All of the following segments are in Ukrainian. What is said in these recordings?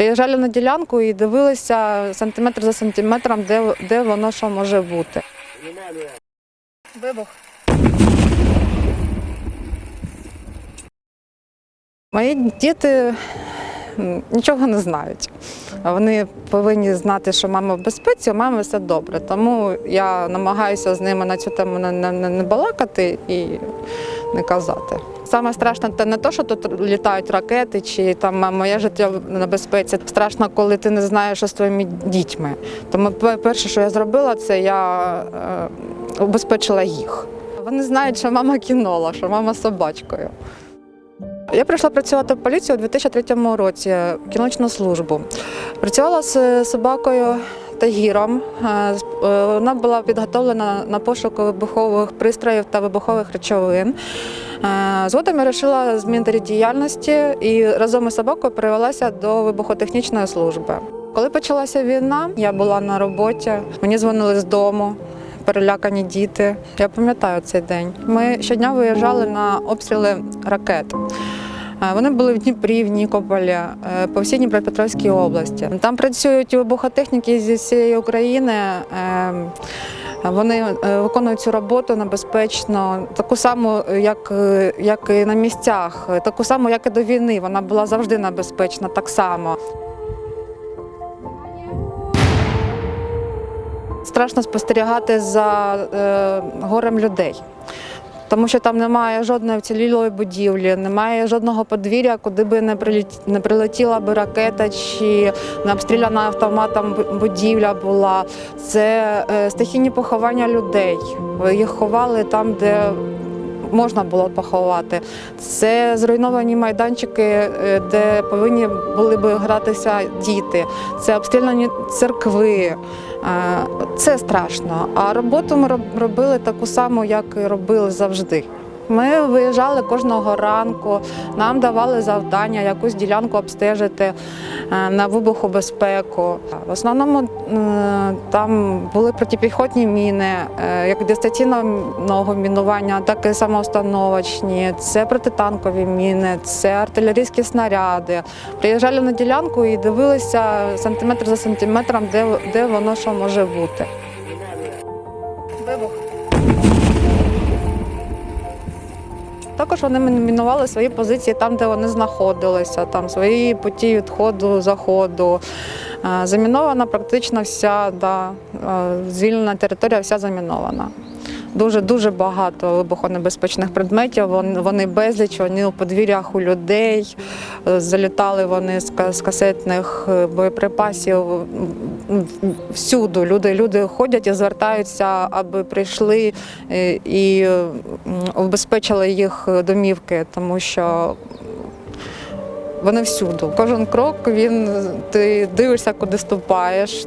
Приїжджали на ділянку і дивилися сантиметр за сантиметром, де, де воно що може бути. Вибух. Мої діти нічого не знають. Вони повинні знати, що мама в безпеці, у мами все добре. Тому я намагаюся з ними на цю тему не, не не балакати і не казати. Саме страшне це не те, що тут літають ракети, чи там моє життя в небезпеці. Страшно, коли ти не знаєш, що з твоїми дітьми. Тому перше, що я зробила, це я е, убезпечила їх. Вони знають, що мама кінола, що мама собачкою. Я прийшла працювати в поліцію у 2003 році, кіночну службу. Працювала з собакою Тагіром. Е, е, Вона була підготовлена на пошук вибухових пристроїв та вибухових речовин. Е, Згодом я вирішила змінити діяльності і разом із собакою перевелася до вибухотехнічної служби. Коли почалася війна, я була на роботі, мені дзвонили з дому. Перелякані діти. Я пам'ятаю цей день. Ми щодня виїжджали на обстріли ракет. Вони були в Дніпрі, в Нікополі, е, по всій Дніпропетровській області. Там працюють вибухотехніки зі всієї України. Е, Вони е, виконують цю роботу небезпечно, таку саму, як, е, як і на місцях, таку саму, як і до війни. Вона була завжди небезпечна, так само. Страшно спостерігати за горем людей. Тому що там немає жодної вцілілої будівлі, немає жодного подвір'я, куди би не не прилетіла би ракета чи не обстріляна автоматом будівля була. Це е, стихійні поховання людей. Їх ховали там, де можна було поховати. Це зруйновані майданчики, е, де повинні були би гратися діти. Це обстріляні церкви. Е, Це страшно. А роботу ми роб- робили таку саму, як і робили завжди. Ми виїжджали кожного ранку, нам давали завдання якусь ділянку обстежити е, на вибухобезпеку. В основному там були протипіхотні міни, е, як дистанційного мінування, так і самоустановочні, це протитанкові міни, це артилерійські снаряди. Приїжджали на ділянку і дивилися сантиметр за сантиметром, де, де воно що може бути. Також вони мінували свої позиції там, де вони знаходилися, там свої путі відходу, заходу. Е, Замінована практично вся да, е, звільнена територія, вся замінована. Дуже дуже багато вибухонебезпечних предметів. Вони, безліч, вони у подвір'ях у людей. Е, Залітали вони з ка- касетних е, боєприпасів всюду. Люди, люди ходять і звертаються, аби прийшли е, і обезпечили їх домівки, тому що вони всюди. Кожен крок він ти дивишся, куди ступаєш.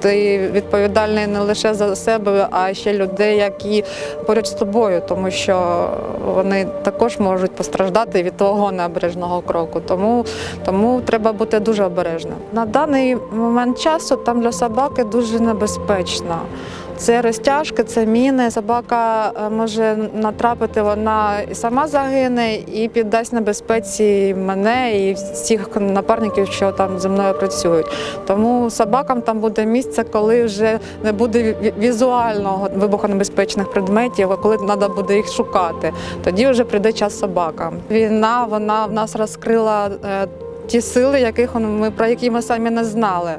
Ти відповідальний не лише за себе, а ще людей, які поряд з тобою, тому що вони також можуть постраждати від твого необережного кроку. Тому, тому треба бути дуже обережним. На даний момент часу там для собаки дуже небезпечно. Це розтяжки, це міни. Собака е, може натрапити, вона і сама загине, і піддасть небезпеці мене і всіх напарників, що там зі мною працюють. Тому собакам там буде місце, коли вже не буде візуального вибухонебезпечних предметів, а коли треба буде їх шукати. Тоді вже прийде час собакам. Війна вона в нас розкрила. Ті сили, яких ми про які ми самі не знали.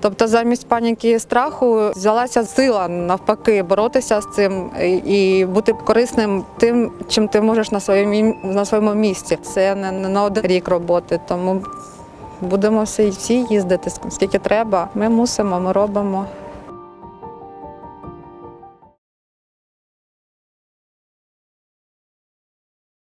Тобто, замість паніки і страху взялася сила навпаки боротися з цим і бути корисним тим, чим ти можеш на своєму на своєму місці. Це не, не на один рік роботи, тому будемо всі їздити скільки треба. Ми мусимо, ми робимо.